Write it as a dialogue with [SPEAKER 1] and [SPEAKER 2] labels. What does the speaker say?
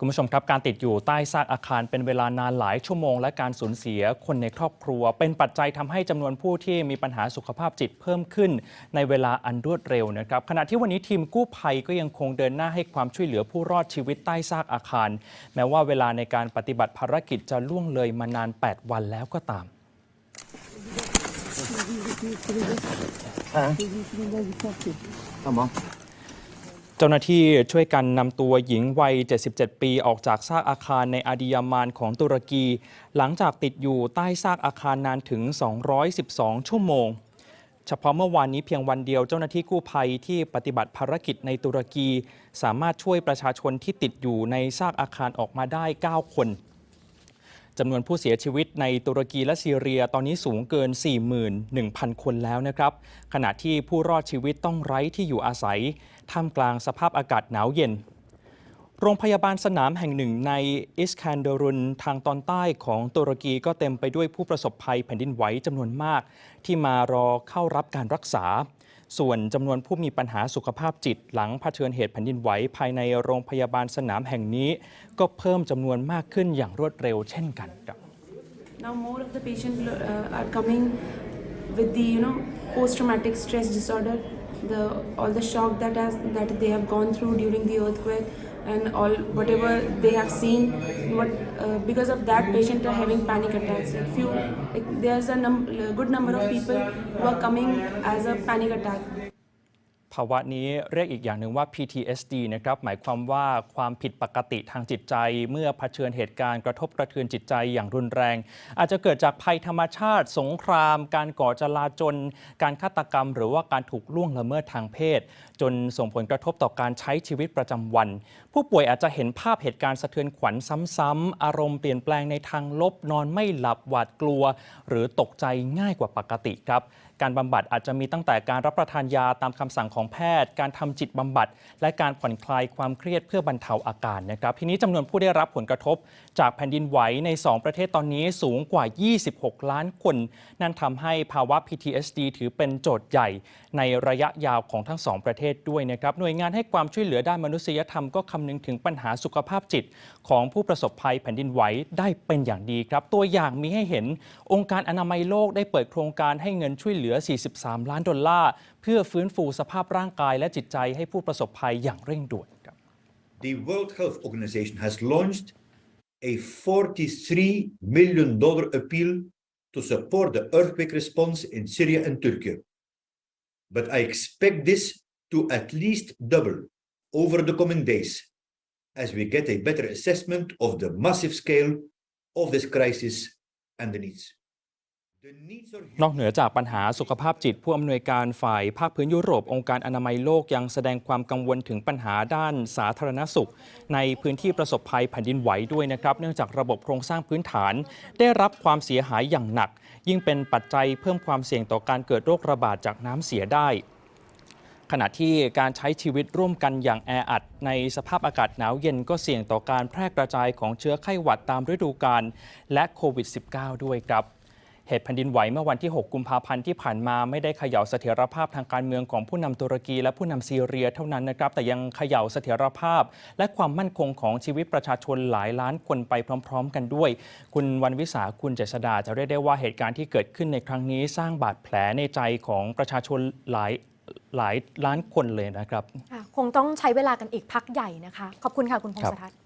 [SPEAKER 1] คุณผู้ชมครับการติดอยู่ใต้ซากอาคารเป็นเวลานานหลายชั่วโมง และการสูญเสียคนในครอบครัว เป็นปัจจัยทำให้จำนวนผู้ที่มีปัญหาสุขภาพจิตเพิ่มขึ้น ในเวลาอันรวดเร็วนะครับขณะที่วันนี้ทีมกู้ภัยก็ยังคงเดินหน้าให้ความช่วยเหลือผู้รอดชีวิตใต้ซากอาคาร แม้ว่าเวลาในการปฏิบัติภารกิจจะล่วงเลยมานาน 8 วันแล้วก็ตาม
[SPEAKER 2] Tamam.
[SPEAKER 1] เจ้าหน้าที่ช่วยกันนำตัวหญิงวัย 77 ปีออกจากซากอาคารในอาดิยามานของตุรกี หลังจากติดอยู่ใต้ซากอาคารนานถึง 212 ชั่วโมง เฉพาะเมื่อวานนี้เพียงวันเดียวเจ้าหน้าที่กู้ภัยที่ปฏิบัติภารกิจในตุรกี สามารถช่วยประชาชนที่ติดอยู่ในซากอาคารออกมาได้ 9 คน จำนวนผู้เสียชีวิตในตุรกีและซีเรียตอนนี้สูงเกิน 41,000 คนแล้วนะครับ ขณะที่ผู้รอดชีวิตต้องไร้ที่อยู่อาศัย ท่ามกลางสภาพอากาศหนาวเย็น โรงพยาบาลสนามแห่งหนึ่งในอิสคันเดรุนทางตอนใต้ของตุรกีก็เต็มไปด้วยผู้ประสบภัยแผ่นดินไหวจำนวนมาก ที่มารอเข้ารับการรักษา ส่วนจำนวนผู้มีปัญหาสุขภาพจิตหลังเผชิญเหตุแผ่นดินไหวภายในโรงพยาบาลสนามแห่งนี้ ก็เพิ่มจำนวนมากขึ้นอย่างรวดเร็วเช่นกันครับ
[SPEAKER 3] Now more of the patients uh, are coming with the you know post-traumatic stress disorder, the all the shock that has that they have gone through during the earthquake, and all whatever they have seen. What uh, because of that, patients are having panic attacks. Like few, like there's a num- a good number of people who are coming as a panic attack.
[SPEAKER 1] ภาวะนี้เรียกอีกอย่างหนึ่งว่า PTSD นะครับ หมายความว่าความผิดปกติทางจิตใจ เมื่อเผชิญเหตุการณ์กระทบกระเทือนจิตใจอย่างรุนแรง อาจจะเกิดจากภัยธรรมชาติ สงคราม การก่อจลาจล การฆาตกรรม หรือว่าการถูกล่วงละเมิดทางเพศ จนส่งผลกระทบต่อการใช้ชีวิตประจำวัน ผู้ป่วยอาจจะเห็นภาพเหตุการณ์สะเทือนขวัญซ้ำๆอารมณ์เปลี่ยนแปลงในทางลบ นอนไม่หลับ หวาดกลัว หรือตกใจง่ายกว่าปกติครับ การบำบัดอาจจะมีตั้งแต่การรับประทานยาตามคำสั่งของแพทย์ การทำจิตบำบัด และการผ่อนคลายความเครียดเพื่อบรรเทาอาการนะครับ ทีนี้จำนวนผู้ได้รับผลกระทบ จากแผ่นดินไหวใน 2 ประเทศตอนนี้สูงกว่า 26 ล้านคน นั่นทำให้ภาวะ PTSD ถือเป็นโจทย์ใหญ่ในระยะยาวของทั้งสองประเทศด้วยนะครับ หน่วยงานให้ความช่วยเหลือด้านมนุษยธรรมก็คำนึงถึงปัญหาสุขภาพจิต ของผู้ประสบภัยแผ่นดินไหวได้เป็นอย่างดีครับ ตัวอย่างมีให้เห็นองค์การอนามัยโลกได้เปิดโครงการให้เงินช่วยเหลือือ 43 ล้านดอลลาร์ เพื่อฟื้นฟูสภาพร่างกายและจิตใจให้ผู้ประสบภัยอย่างเร่งด่วนครับ
[SPEAKER 2] The World Health Organization has launched a 43 million dollar appeal to support the earthquake response in Syria and Turkey. But I expect this to at least double over the coming days as we get a better assessment of the massive scale of this crisis and the needs.
[SPEAKER 1] นอกเหนือจากปัญหาสุขภาพจิต ผู้อำนวยการฝ่ายภาคพื้นยุโรปองค์การอนามัยโลกยังแสดงความกังวลถึงปัญหาด้านสาธารณสุข ในพื้นที่ประสบภัยแผ่นดินไหวด้วยนะครับ เนื่องจากระบบโครงสร้างพื้นฐาน ได้รับความเสียหายอย่างหนัก ยิ่งเป็นปัจจัยเพิ่มความเสี่ยงต่อการเกิดโรคระบาดจากน้ำเสียได้ขณะที่การใช้ชีวิตร่วมกันอย่างแออัด ในสภาพอากาศหนาวเย็นก็เสี่ยงต่อการแพร่กระจายของเชื้อไข้หวัดตามฤดูกาลและโควิด -19 ด้วยครับ เหตุแผ่นดินไหวเมื่อวันที่ 6 กุมภาพันธ์ที่ผ่านมาไม่ได้เขย่าเสถียรภาพทางการเมืองของผู้นำตุรกี และผู้นำซีเรียเท่านั้นนะครับแต่ยังเขย่าเสถียรภาพ และความมั่นคงของชีวิตประชาชนหลายล้านคนไปพร้อม ๆ กันด้วย คุณวันวิสาคุณเจษดาจะเรียกได้ว่าเหตุการณ์ที่เกิดขึ้นในครั้งนี้ สร้างบาดแผลในใจของประชาชนหลายหลายล้านคนเลยนะครับ
[SPEAKER 4] คงต้องใช้เวลากันอีกพักใหญ่นะคะ ขอบคุณค่ะคุณพงศทัศน์